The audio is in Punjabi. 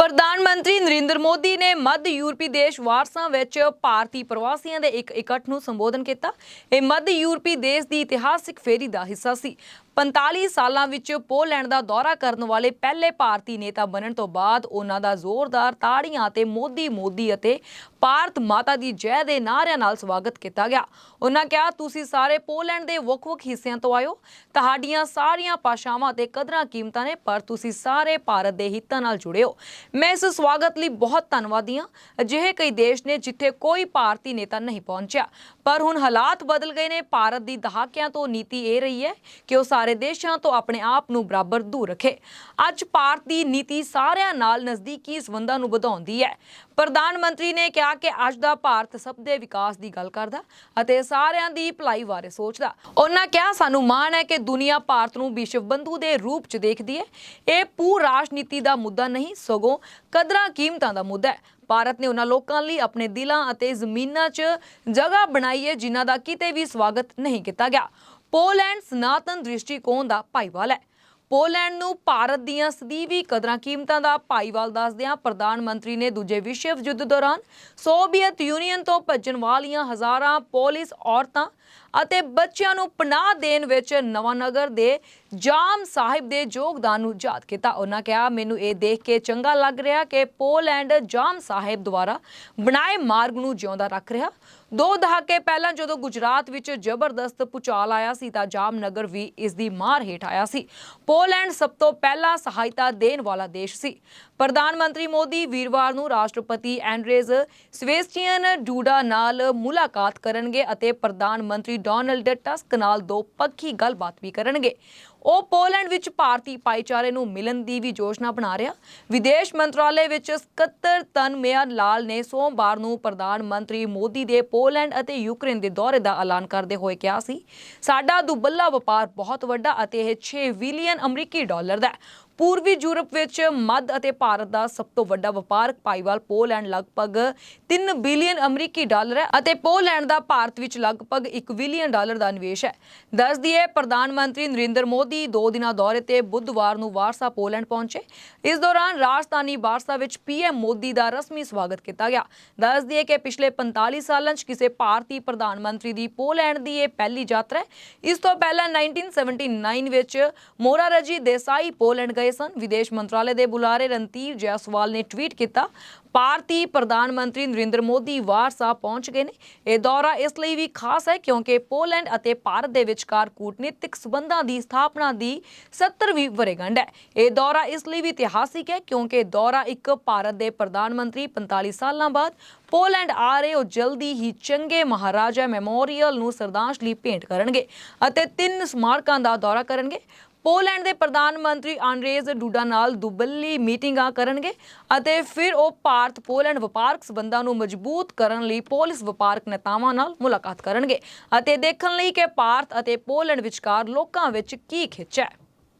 ਪ੍ਰਧਾਨ ਮੰਤਰੀ ਨਰਿੰਦਰ ਮੋਦੀ ਨੇ ਮੱਧ ਯੂਰਪੀ ਦੇਸ਼ ਵਾਰਸਾਂ ਵਿੱਚ ਭਾਰਤੀ ਪ੍ਰਵਾਸੀਆਂ ਦੇ ਇੱਕ ਇਕੱਠ ਨੂੰ ਸੰਬੋਧਨ ਕੀਤਾ। ਇਹ ਮੱਧ ਯੂਰਪੀ ਦੇਸ਼ ਦੀ ਇਤਿਹਾਸਿਕ ਫੇਰੀ ਦਾ ਹਿੱਸਾ ਸੀ। 45 ਸਾਲਾਂ ਵਿੱਚ ਪੋਲੈਂਡ ਦਾ ਦੌਰਾ ਕਰਨ ਵਾਲੇ ਪਹਿਲੇ ਭਾਰਤੀ ਨੇਤਾ ਬਣਨ ਤੋਂ ਬਾਅਦ ਉਹਨਾਂ ਦਾ ਜ਼ੋਰਦਾਰ ਤਾੜੀਆਂ ਅਤੇ ਮੋਦੀ ਮੋਦੀ ਅਤੇ ਭਾਰਤ ਮਾਤਾ ਦੀ ਜੈ ਦੇ ਨਾਅਰਿਆਂ ਨਾਲ ਸਵਾਗਤ ਕੀਤਾ ਗਿਆ। ਉਹਨਾਂ ਕਿਹਾ, ਤੁਸੀਂ ਸਾਰੇ ਪੋਲੈਂਡ ਦੇ ਵੱਖ-ਵੱਖ ਹਿੱਸਿਆਂ ਤੋਂ ਆਇਓ। ਤੁਹਾਡੀਆਂ ਸਾਰੀਆਂ ਭਾਸ਼ਾਵਾਂ ਤੇ ਕਦਰਾਂ ਕੀਮਤਾਂ ਨੇ, ਪਰ ਤੁਸੀਂ ਸਾਰੇ ਭਾਰਤ ਦੇ ਹਿੱਤਾਂ ਨਾਲ ਜੁੜੇ ਹੋ। ਮੈਂ ਇਸ ਸਵਾਗਤ ਲਈ ਬਹੁਤ ਧੰਨਵਾਦੀ ਹਾਂ। ਅਜਿਹੇ ਕਈ ਦੇਸ਼ ਨੇ ਜਿੱਥੇ ਕੋਈ ਭਾਰਤੀ ਨੇਤਾ ਨਹੀਂ ਪਹੁੰਚਿਆ। ਪਰ ਹੁਣ ਹਾਲਾਤ ਬਦਲ ਗਏ ਨੇ। ਭਾਰਤ ਦੀ ਦਹਾਕਿਆਂ ਤੋਂ ਨੀਤੀ ਇਹ ਰਹੀ ਹੈ ਕਿ ਉਹ ਸਾਰੇ ਦੇਸ਼ਾਂ ਤੋਂ ਆਪਣੇ ਆਪ ਨੂੰ ਬਰਾਬਰ ਦੂਰ ਰੱਖੇ। ਅੱਜ ਭਾਰਤ ਦੀ ਨੀਤੀ ਸਾਰਿਆਂ ਨਾਲ ਨਜ਼ਦੀਕੀ ਸੰਬੰਧਾਂ ਨੂੰ ਵਧਾਉਂਦੀ ਹੈ। ਪ੍ਰਧਾਨ ਮੰਤਰੀ ਨੇ ਕਿਹਾ ਕਿ ਅੱਜ ਦਾ ਭਾਰਤ ਸਭ ਦੇ ਵਿਕਾਸ ਦੀ ਗੱਲ ਕਰਦਾ ਅਤੇ ਸਾਰਿਆਂ ਦੀ ਭਲਾਈ ਬਾਰੇ ਸੋਚਦਾ। ਉਹਨਾਂ ਕਿਹਾ, ਸਾਨੂੰ ਮਾਣ ਹੈ ਕਿ ਦੁਨੀਆ ਭਾਰਤ ਨੂੰ ਵਿਸ਼ਵ ਬੰਧੂ ਦੇ ਰੂਪ 'ਚ ਦੇਖਦੀ ਹੈ। ਇਹ ਪੂਰ ਰਾਜਨੀਤੀ ਦਾ ਮੁੱਦਾ ਨਹੀਂ, ਸਗੋਂ ਕਦਰਾਂ ਕੀਮਤਾਂ ਦਾ ਮੁੱਦਾ ਹੈ। ਭਾਰਤ ਨੇ ਉਹਨਾਂ ਲੋਕਾਂ ਲਈ ਆਪਣੇ ਦਿਲਾਂ ਅਤੇ ਜ਼ਮੀਨਾਂ 'ਚ ਜਗ੍ਹਾ ਬਣਾਈ ਹੈ, ਜਿਨ੍ਹਾਂ ਦਾ ਕਿਤੇ ਵੀ ਸਵਾਗਤ ਨਹੀਂ ਕੀਤਾ ਗਿਆ। ਪੋਲੈਂਡ ਸਨਾਤਨ ਦ੍ਰਿਸ਼ਟੀਕੋਣ ਦਾ ਭਾਈਵਾਲ ਹੈ। ਪੋਲੈਂਡ ਨੂੰ ਭਾਰਤ ਦੀਆਂ ਸਦੀਵੀ ਕਦਰਾਂ ਕੀਮਤਾਂ ਦਾ ਭਾਈਵਾਲ ਦੱਸਦਿਆਂ ਪ੍ਰਧਾਨ ਮੰਤਰੀ ਨੇ ਦੂਜੇ ਵਿਸ਼ਵ ਯੁੱਧ ਦੌਰਾਨ ਸੋਵੀਅਤ ਯੂਨੀਅਨ ਤੋਂ ਭੱਜਣ ਵਾਲੀਆਂ ਹਜ਼ਾਰਾਂ ਪੋਲਿਸ ਔਰਤਾਂ ਅਤੇ ਬੱਚਿਆਂ ਨੂੰ ਪਨਾਹ ਦੇਣ ਵਿੱਚ ਨਵਾਨਗਰ ਦੇ ਜਾਮ ਸਾਹਿਬ ਦੇ ਯੋਗਦਾਨ ਨੂੰ ਯਾਦ ਕੀਤਾ। ਉਹਨਾਂ ਕਿਹਾ, ਮੈਨੂੰ ਇਹ ਦੇਖ ਕੇ ਚੰਗਾ ਲੱਗ ਰਿਹਾ ਕਿ ਪੋਲੈਂਡ ਜਾਮ ਸਾਹਿਬ ਦੁਆਰਾ ਬਣਾਏ ਮਾਰਗ ਨੂੰ ਜਿਉਂਦਾ ਰੱਖ ਰਿਹਾ। ਦੋ ਦਹਾਕੇ ਪਹਿਲਾਂ ਜਦੋਂ ਗੁਜਰਾਤ ਵਿੱਚ ਜ਼ਬਰਦਸਤ ਪੁਚਾਲ ਆਇਆ ਸੀ ਤਾਂ ਜਾਮਨਗਰ ਵੀ ਇਸ ਦੀ ਮਾਰ ਹੇਠ ਆਇਆ ਸੀ। ਪੋਲੈਂਡ ਸਭ ਤੋਂ ਪਹਿਲਾਂ ਸਹਾਇਤਾ ਦੇਣ ਵਾਲਾ ਦੇਸ਼ ਸੀ। ਪ੍ਰਧਾਨ ਮੰਤਰੀ ਮੋਦੀ ਵੀਰਵਾਰ ਨੂੰ ਰਾਸ਼ਟਰਪਤੀ ਐਂਡਰੇਜ਼ ਸਵੇਸਟੀਅਨ ਡੂਡਾ ਨਾਲ ਮੁਲਾਕਾਤ ਕਰਨਗੇ ਅਤੇ ਪ੍ਰਧਾਨ ਮੰਤਰੀ ਡੋਨਲਡ ਟਸਕ ਨਾਲ ਦੋ ਪੱਖੀ ਗੱਲਬਾਤ ਵੀ ਕਰਨਗੇ। ਉਹ ਪੋਲੈਂਡ ਵਿੱਚ ਭਾਰਤੀ ਭਾਈਚਾਰੇ ਨੂੰ ਮਿਲਣ ਦੀ ਵੀ ਯੋਜਨਾ ਬਣਾ ਰਿਹਾ। ਵਿਦੇਸ਼ ਮੰਤਰਾਲੇ ਵਿੱਚ ਸਕੱਤਰ ਤਨਮੇਆ ਲਾਲ ਨੇ ਸੋਮਵਾਰ ਨੂੰ ਪ੍ਰਧਾਨ ਮੰਤਰੀ ਮੋਦੀ ਦੇ ਪੋਲੈਂਡ ਅਤੇ ਯੂਕਰੇਨ ਦੇ ਦੌਰੇ ਦਾ ਐਲਾਨ ਕਰਦੇ ਹੋਏ ਕਿਹਾ ਸੀ, ਸਾਡਾ ਦੁਬੱਲਾ ਵਪਾਰ ਬਹੁਤ ਵੱਡਾ ਅਤੇ ਇਹ 6 ਬਿਲੀਅਨ ਅਮਰੀਕੀ ਡਾਲਰ ਦਾ ਪੂਰਬੀ ਯੂਰਪ ਵਿੱਚ ਮੱਧ ਅਤੇ ਭਾਰਤ ਦਾ ਸਭ ਤੋਂ ਵੱਡਾ ਵਪਾਰਕ ਭਾਈਵਾਲ ਪੋਲੈਂਡ ਲਗਭਗ 3 ਬਿਲੀਅਨ ਅਮਰੀਕੀ ਡਾਲਰ ਹੈ ਅਤੇ ਪੋਲੈਂਡ ਦਾ ਭਾਰਤ ਵਿੱਚ ਲਗਭਗ 1 ਬਿਲੀਅਨ ਡਾਲਰ ਦਾ ਨਿਵੇਸ਼ ਹੈ। ਦੱਸ ਦਈਏ ਪ੍ਰਧਾਨ ਮੰਤਰੀ ਨਰਿੰਦਰ ਮੋਦੀ ਦੋ ਦਿਨਾਂ ਦੌਰੇ ਤੇ ਬੁੱਧਵਾਰ ਨੂੰ ਵਾਰਸਾ ਪੋਲੈਂਡ ਪਹੁੰਚੇ। ਇਸ ਦੌਰਾਨ ਰਾਜਧਾਨੀ ਵਾਰਸਾ ਵਿੱਚ ਪੀਐਮ ਮੋਦੀ ਦਾ ਰਸਮੀ ਸਵਾਗਤ ਕੀਤਾ ਗਿਆ। ਦੱਸ ਦਈਏ ਕਿ ਪਿਛਲੇ 45 ਸਾਲਾਂ 'ਚ ਕਿਸੇ ਭਾਰਤੀ ਪ੍ਰਧਾਨ ਮੰਤਰੀ ਦੀ ਪੋਲੈਂਡ ਦੀ ਇਹ ਪਹਿਲੀ ਯਾਤਰਾ ਹੈ। ਇਸ ਤੋਂ ਪਹਿਲਾਂ 1979 ਵਿੱਚ ਮੋਰਾਰਜੀ ਦੇਸਾਈ ਪੋਲੈਂਡ ਗਏ ਸਨ। ਵਿਦੇਸ਼ ਮੰਤਰਾਲੇ ਦੇ ਬੁਲਾਰੇ ਰਣਧੀਰ ਜੈਸਵਾਲ ਨੇ ਟਵੀਟ ਕੀਤਾ, ਭਾਰਤੀ ਪ੍ਰਧਾਨ ਮੰਤਰੀ ਨਰਿੰਦਰ ਮੋਦੀ ਵਾਰਸਾ ਪਹੁੰਚ ਗਏ ਨੇ। ਇਹ ਦੌਰਾ ਇਸ ਲਈ ਵੀ ਖਾਸ ਹੈ ਕਿਉਂਕਿ ਪੋਲੈਂਡ ਅਤੇ ਭਾਰਤ ਦੇ ਵਿਚਕਾਰ ਕੂਟਨੀਤਿਕ ਸਬੰਧਾਂ ਦੀ ਸਥਾਪਨਾ ਦੀ 70ਵੀਂ ਵਰ੍ਹੇਗੰਢ ਹੈ। ਇਹ ਦੌਰਾ ਇਸ ਲਈ ਵੀ ਇਤਿਹਾਸਿਕ ਹੈ ਕਿਉਂਕਿ ਦੌਰਾ ਇੱਕ ਭਾਰਤ ਦੇ ਪ੍ਰਧਾਨ ਮੰਤਰੀ 45 ਸਾਲਾਂ ਬਾਅਦ ਪੋਲੈਂਡ ਆ ਰਹੇ ਉਹ ਜਲਦੀ ਹੀ ਚੰਗੇ ਮਹਾਰਾਜਾ ਮੈਮੋਰੀਅਲ ਨੂੰ ਸ਼ਰਧਾਂਜਲੀ ਭੇਂਟ ਕਰਨਗੇ ਅਤੇ ਤਿੰਨ ਸਮਾਰਕਾਂ ਦਾ ਦੌਰਾ ਕਰਨਗੇ। ਪੋਲੈਂਡ ਦੇ ਪ੍ਰਧਾਨ ਮੰਤਰੀ ਆਂਡਰੇਜ਼ ਡੂਡਾ ਨਾਲ ਦੁਬੱਲੀ ਮੀਟਿੰਗਾਂ ਕਰਨਗੇ ਅਤੇ ਫਿਰ ਉਹ ਭਾਰਤ ਪੋਲੈਂਡ ਵਪਾਰਕ ਸਬੰਧਾਂ ਨੂੰ ਮਜ਼ਬੂਤ ਕਰਨ ਲਈ ਪੋਲਿਸ ਵਪਾਰਕ ਨੇਤਾਵਾਂ ਨਾਲ ਮੁਲਾਕਾਤ ਕਰਨਗੇ ਅਤੇ ਦੇਖਣ ਲਈ ਕਿ ਭਾਰਤ ਅਤੇ ਪੋਲੈਂਡ ਵਿਚਕਾਰ ਲੋਕਾਂ ਵਿੱਚ ਕੀ ਖਿੱਚ ਹੈ।